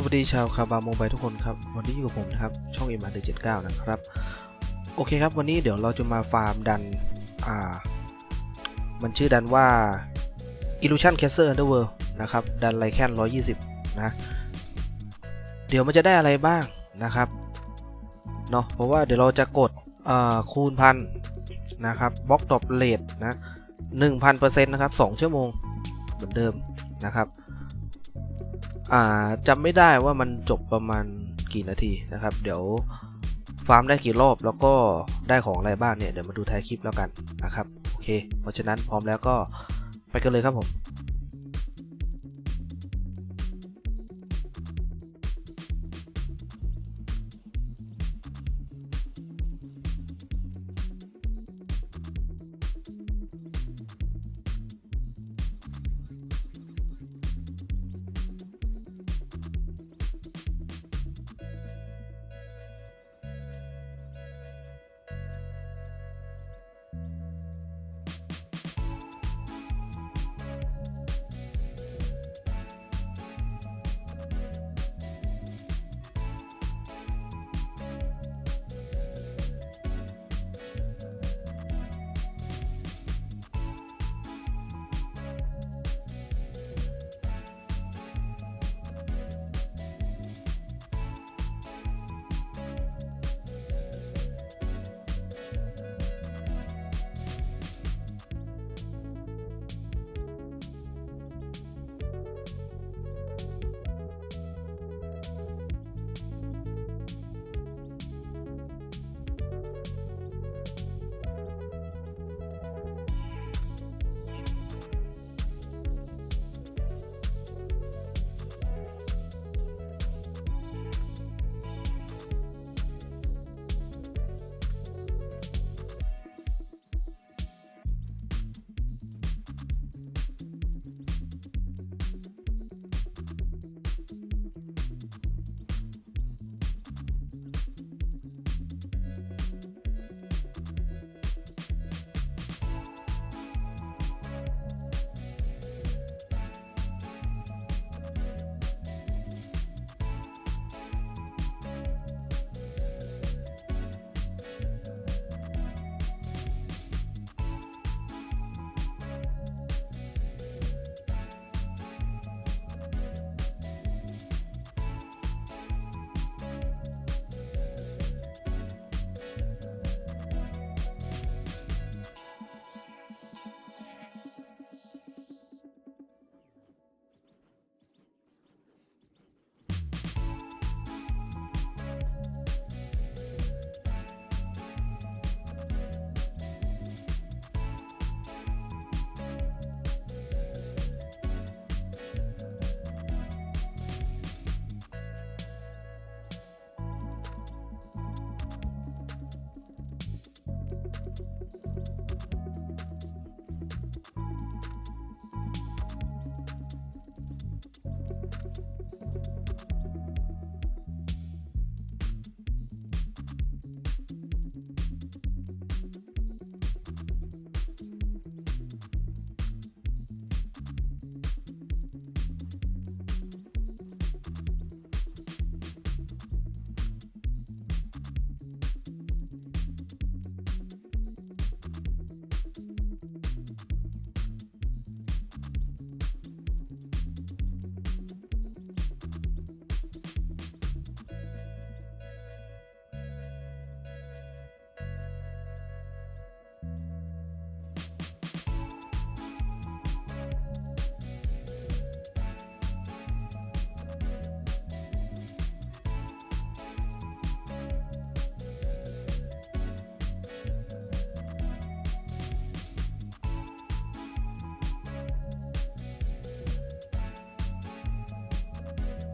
สวัสดีชาวคาบาโมบายทุกคนครับ วันนี้อยู่กับผมนะครับ ช่องเอ็มอาร์เจ็ดเก้านะครับ โอเคครับ วันนี้เดี๋ยวเราจะมาฟาร์มดัน อ่า มันชื่อดันว่า Illusion Caster Underworld นะครับ ดันไลแคน120 นะ เดี๋ยวมันจะได้อะไรบ้างนะครับ เนาะเพราะว่าเดี๋ยวเราจะกด อ่า คูณพันนะครับบล็อกดอปเลทนะ 1,000%นะครับ 2 ชั่วโมง เหมือนเดิมนะครับ อ่าจำไม่ได้ว่ามันจบประมาณกี่นาทีนะครับ เดี๋ยวฟาร์มได้กี่รอบแล้วก็ได้ของอะไรบ้างเนี่ยเดี๋ยวมาดูท้ายคลิปแล้วกันนะครับโอเค เพราะฉะนั้นพร้อมแล้วก็ไปกันเลยครับผม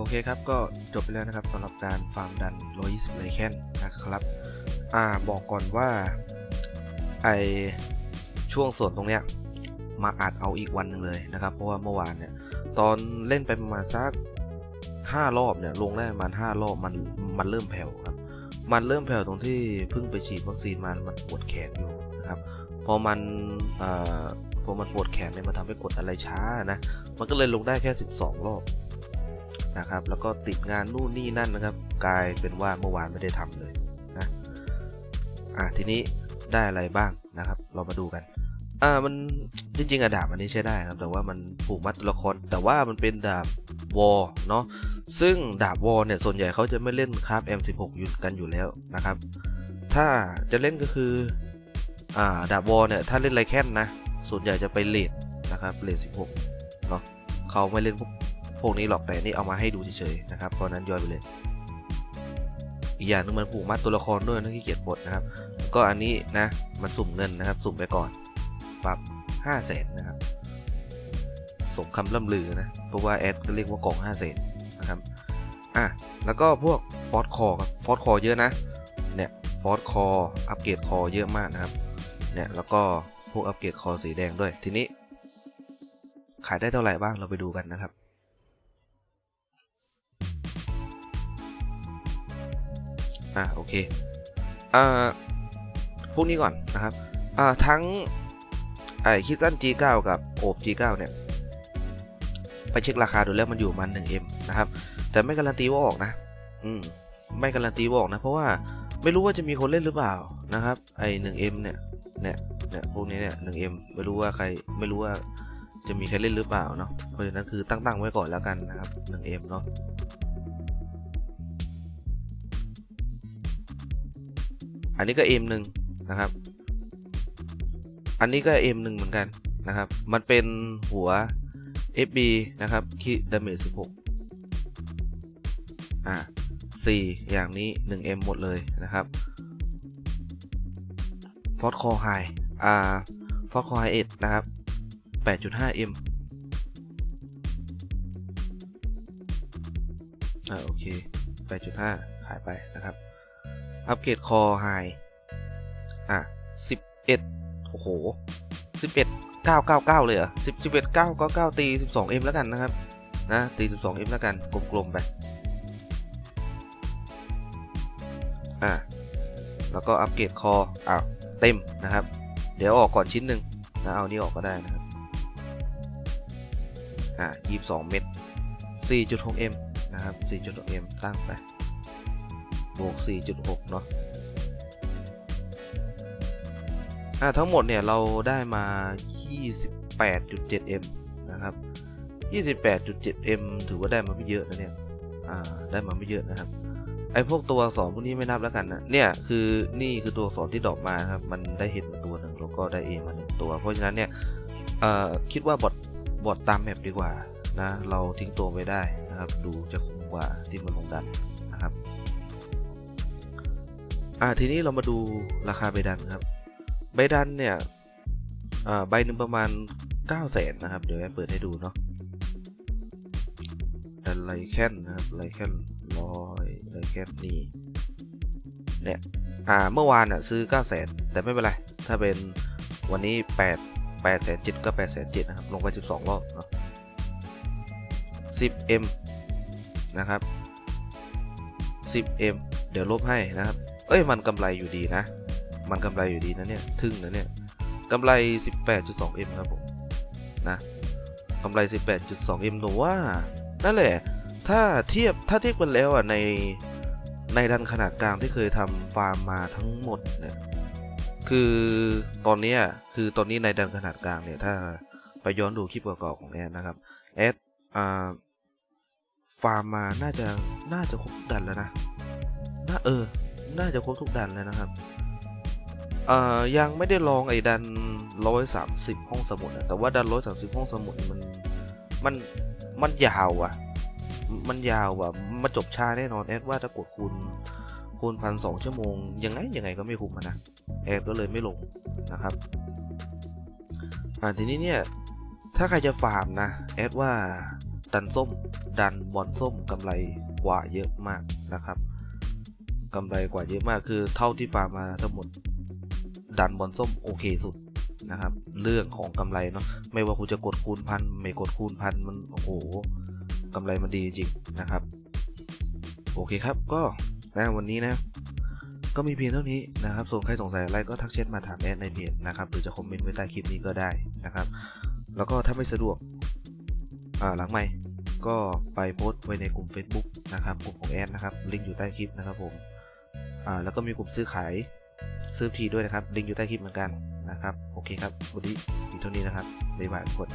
โอเคครับก็จบไปแล้วนะครับสำหรับการฟาร์มดัน 120ไลแคนนะครับอ่าบอกก่อนว่าไอช่วงส่วนตรงเนี้ยมาอัดเอาอีกวันหนึ่งเลยนะครับ เพราะว่าเมื่อวานเนี่ยตอนเล่นไปประมาณสักห้ารอบเนี่ยลงได้ประมาณห้ารอบมันมันเริ่มแผ่วครับ มันเริ่มแผ่วตรงที่เพิ่งไปฉีดวัคซีนมามันปวดแขนอยู่นะครับพอมันอ่พอมันปวดแขนเนี่ยมันทำให้กดอะไรช้านะมันก็เลยลงได้แค่ 12 รอบ นะครับ แล้วก็ติดงานนู่นนี่นั่นนะครับ กลายเป็นว่าเมื่อวานไม่ได้ทำเลยนะอะทีนี้ได้อะไรบ้างนะครับ เรามาดูกันอ่ามันจริงๆอะดาบอันนี้ใช้ได้ครับ แต่ว่ามันผูกมัดตัวละคร แต่ว่ามันเป็นดาบวอลเนาะซึ่งดาบวอลเนี่ยส่วนใหญ่เขาจะไม่เล่นคราฟ M16 อยู่กันอยู่แล้วนะครับ ถ้าจะเล่นก็คืออ่าดาบวอลเนี่ยถ้าเล่นไรแค่นนะส่วนใหญ่จะไปเลดนะครับเลด16เนาะเขาไม่เล่นพวก พวกนี้หรอกแต่นี่เอามาให้ดูเฉยๆนะครับเพราะนั้นย่อยไปเลย อีกอย่างหนึงมันผูกมัดตัวละครด้วยนะที่เกียจบทนะครับ ก็อันนี้นะมันสุ่มเงินนะครับ สุ่มไปก่อนปรับ5 0 0แสนนะครับสมคำล่ำลือนะเพราะว่าแอดก็เรียกว่ากล่อง5 0 0แสนนะครับอะแล้วก็พวกฟอสคอครับฟอสคอเยอะนะเนี่ยฟอสคออัปเกรดคอเยอะมากนะครับเนี่ยแล้วก็พวกอัปเกรดคอสีแดงด้วยทีนี้ขายได้เท่าไหร่บ้างเราไปดูกันนะครับ อะโอเคอ่าพวกนี้ก่อนนะครับอ่าทั้งไอคิดสั้น G9 กับโอบ G9 เนี่ยไปเช็คราคาดูแล้วมันอยู่มัน 1M นะครับ แต่ไม่การันตีว่าออกนะ อืม ไม่การันตีว่าออกนะ เพราะว่าไม่รู้ว่าจะมีคนเล่นหรือเปล่านะครับ ไอ้ 1M เนี่ย เนี่ย เนี่ย พวกนี้เนี่ย 1M ไม่รู้ว่าใคร ไม่รู้ว่าจะมีใครเล่นหรือเปล่าเนาะ เพราะฉะนั้นคือตั้งๆไว้ก่อนแล้วกันนะครับ 1M เนาะ อันนี้ก็ M1 นะครับ อันนี้ก็ M1 เหมือนกันนะครับ มันเป็นหัว FB นะครับคีดาเมจ16 อ่า4อย่างนี้ 1M หมดเลยนะครับฟอสคอไฮอ่าฟอสคอไฮเอ็ดนะครับ 8.5M อ่าโอเค 8.5 ขายไปนะครับ อัปเกรดคอไฮอะ11โอ้โห11 999เลยเหรอ10 11 999ตี 12M แล้วกันนะครับนะตี 12M แล้วกันกลมๆไปอะแล้วก็อัปเกรดคออ้าวเต็มนะครับ เดี๋ยวออกก่อนชิ้นหนึ่งนะเอานี่ออกก็ได้นะครับอะ22เม็ด 4.6M นะครับ 4.6M ตั้งไป บวก 4.6 เนาะอ่าทั้งหมดเนี่ยเราได้มา 28.7m นะครับ 28.7m ถือว่าได้มาไม่เยอะนะเนี่ย อ่า ได้มาไม่เยอะนะครับ ไอพวกตัวอักษรพวกนี้ไม่นับแล้วกันนะ เนี่ยคือนี่คือตัวอักษรที่ดอปมาครับ มันได้เห็นมาตัวหนึ่งแล้วก็ได้ A มาหนึ่งตัว เพราะฉะนั้นเนี่ย เอ่อ คิดว่าบอทบอทตามแมปดีกว่านะ เราทิ้งตัวไว้ได้นะครับ ดูจะคุ้มกว่าที่มันลงดันนะครับ อ่าทีนี้เรามาดูราคาใบดันครับ ใบดันเนี่ยอ่าใบหนึ่งประมาณ 9 0 0แสนนะครับ เดี๋ยวแอปเปิดให้ดูเนาะดันไลแคนนะครับไลแคนร้อยไลแคนนี่เนี่ยอ่าเมื่อวานอะซื้อ 9 0 0แสนแต่ไม่เป็นไร ถ้าเป็นวันนี้ 8 8แสน7ก็8แสน7นะครับ ลงไป 12 รอบเนาะ 10m นะครับ 10m เดี๋ยวลบให้นะครับ เอ้ยมันกำไรอยู่ดีนะ มันกำไรอยู่ดีนะเนี่ยทึ่งนะเนี่ยกำไร 18.2m ครับผมนะกำไร 18.2m หนูว่า นั่นแหละ ถ้าเทียบถ้าเทียบกันแล้วอะในในดันขนาดกลางที่เคยทำฟาร์มมาทั้งหมดเนี่ยคือตอนนี้คือตอนนี้ในดันขนาดกลางเนี่ยถ้าไปย้อนดูคลิปเก่าๆของแอดนะครับแอดอ่าฟาร์มมาน่าจะน่าจะครบดันแล้วนะน่าเออ น่าจะครบทุกดันแล้วนะครับเอ่อยังไม่ได้ลองไอ้ดัน 130 ห้องสมุดนะแต่ว่าดัน 130 ห้องสมุดมันมันมันยาวอะมันยาวอะมาจบช้าแน่นอนแอดว่าถ้ากดคูณคูณพันสองชั่วโมง ยังไงยังไงก็ไม่คุ้มนะแอดก็เลยไม่ลงนะครับอ่าทีนี้เนี่ย ถ้าใครจะฟาร์มนะแอดว่าดันส้ม ดันบอลส้มกำไรกว่าเยอะมากนะครับ กำไรกว่าเยอะมากคือเท่าที่ฟาร์มมาทั้งหมดดันบอลส้มโอเคสุดนะครับ เรื่องของกำไรเนาะไม่ว่าคุณจะกดคูณพันไม่กดคูณพันมันโอ้โหกำไรมันดีจริงนะครับ โอเคครับก็นะวันนี้นะก็มีเพียงเท่านี้นะครับส่วนใครสงสัยอะไรก็ทักแชทมาถามแอดในเพจนะครับหรือจะคอมเมนต์ไว้ใต้คลิปนี้ก็ได้นะครับ แล้วก็ถ้าไม่สะดวกอ่าหลังไม่ก็ไปโพสต์ไว้ในกลุ่ม Facebook นะครับกลุ่มของแอดนะครับลิงก์อยู่ใต้คลิปนะครับผม อ่าแล้วก็มีกลุ่มซื้อขายซื้อทีด้วยนะครับลิงก์อยู่ใต้คลิปเหมือนกันนะครับ โอเคครับวันนี้มีเท่านี้นะครับบ๊ายบายทุกคน